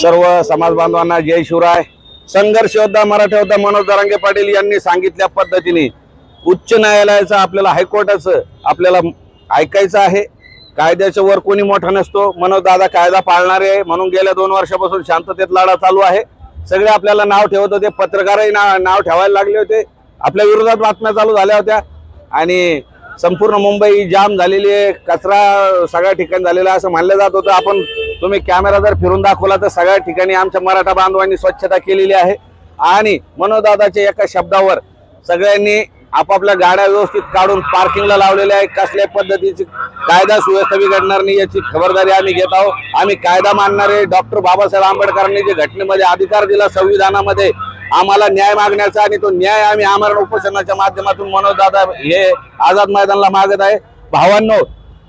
सर्व समाज बांधवांना जय शिवराय. संघर्ष योद्धा मराठा योद्धा मनोज दरांगे पाटील यांनी सांगितल्या पद्धतीने उच्च न्यायालयाचं आपल्याला हायकोर्टाचं आपल्याला ऐकायचं आहे. कायद्याच्या वर कोणी मोठा नसतो. मनोज दादा कायदा पाळणारे आहे. म्हणून गेल्या दोन वर्षापासून शांततेत लढा चालू आहे. सगळे आपल्याला नाव ठेवत होते. पत्रकारही ना नाव ठेवायला लागले होते. आपल्या विरोधात बातम्या चालू झाल्या होत्या. आणि संपूर्ण मुंबई जाम झालेली आहे. कचरा सगळ्या ठिकाणी झालेला आहे असं मानलं जात होतं. आपण तुम्ही कॅमेरा जर फिरून दाखवला तर सगळ्या ठिकाणी आमच्या मराठा बांधवांनी स्वच्छता केलेली आहे. आणि मनोदादाच्या एका शब्दावर सगळ्यांनी आपापल्या गाड्या व्यवस्थित काढून पार्किंगला लावलेल्या आहे कसल्या पद्धतीची कायदा सुव्यवस्था बिघडणार नाही याची खबरदारी आम्ही घेत आहोत. आम्ही कायदा मानणारे डॉक्टर बाबासाहेब आंबेडकरांनी जे घटनेमध्ये अधिकार दिला संविधानामध्ये आम्हाला न्याय मागण्याचा आणि तो न्याय आम्ही आमरण उपोषणाच्या माध्यमातून मनोजदादा हे आझाद मैदानला मागत आहे. भावांनो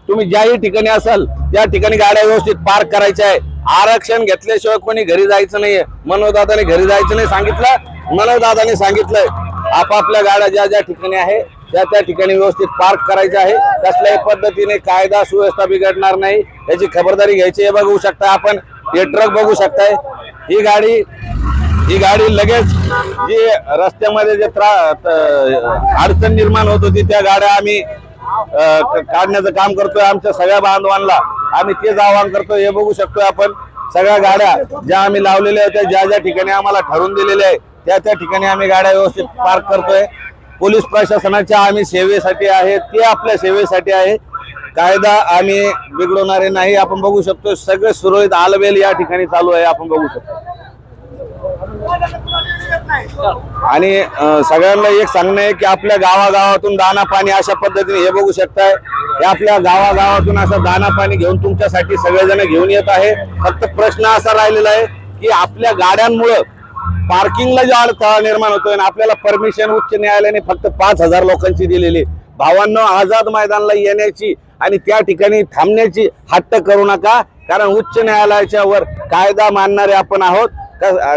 तुम्ही ज्याही ठिकाणी असाल त्या ठिकाणी गाड्या व्यवस्थित पार्क करायच्या आहे. आरक्षण घेतल्याशिवाय कोणी घरी जायचं नाहीये. मनोजदादाने घरी जायचं नाही सांगितलं. मनोजदादाने सांगितलंय आपापल्या गाड्या ज्या ज्या ठिकाणी आहे त्या त्या ठिकाणी व्यवस्थित पार्क करायच्या आहे. कसल्याही पद्धतीने कायदा सुव्यवस्था बिघडणार नाही. याची खबरदारी घ्यायची हे बघू शकता आपण. हे ट्रक बघू शकताय. ही गाडी ही गाडी लगेच जी रस्त्यामध्ये जे त्रा अडचण निर्माण होत होती त्या गाड्या आम्ही काढण्याचं काम करतोय. आमच्या सगळ्या बांधवांना आम्ही तेच आवाहन करतोय. हे बघू शकतोय आपण. सगळ्या गाड्या ज्या आम्ही लावलेल्या होत्या ज्या ज्या ठिकाणी आम्हाला ठरवून दिलेल्या आहे त्या त्या ठिकाणी आम्ही गाड्या व्यवस्थित पार्क करतोय. पोलीस प्रशासनाच्या आम्ही सेवेसाठी आहे ते आपल्या सेवेसाठी आहे कायदा आम्ही बिघडवणारे नाही. आपण बघू शकतो सगळे सुरळीत आलबेल या ठिकाणी चालू आहे. आपण बघू शकतो. आणि सगळ्यांना एक सांगणं आहे की आपल्या गावागावातून दाना पाणी अशा पद्धतीने हे बघू शकताय. हे आपल्या गावागावातून असं दाना पाणी घेऊन तुमच्यासाठी सगळेजण घेऊन येत आहे. फक्त प्रश्न असा राहिलेला आहे की आपल्या गाड्यांमुळं पार्किंगला जो अडथळा निर्माण होतोय आणि आपल्याला परमिशन उच्च न्यायालयाने फक्त पाच हजार लोकांची दिलेली भावांनो आझाद मैदानला येण्याची आणि त्या ठिकाणी थांबण्याची हट्ट करू नका कारण उच्च न्यायालयाच्या वर कायदा मानणारे आपण आहोत.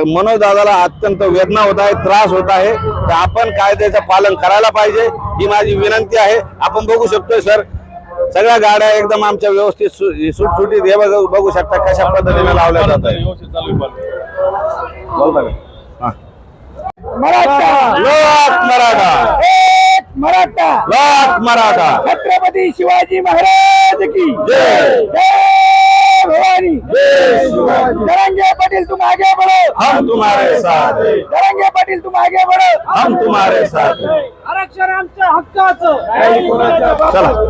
मनोजदादाला अत्यंत वेदना होत आहे त्रास होत आहे. तर आपण कायद्याचं पालन करायला पाहिजे ही माझी विनंती आहे. आपण बघू शकतोय सर सगळ्या गाड्या एकदम आमच्या व्यवस्थित सुटसुटीत हे बघ- शकता कशा पद्धतीने लावल्या जात आहे. मराठा. लोक मराठा. एक मराठा. लोक मराठा. छत्रपती शिवाजी महाराज की. जय. जय भवानी. जय शिवाजी. दरंगे पाटील तुम आगे बढ़ो. हम तुम्हारे साथ. दरंगे पाटील तुम आगे बढ़ो. हम तुम्हारे साथ. आरक्षण आमच्या हक्काचं. चला.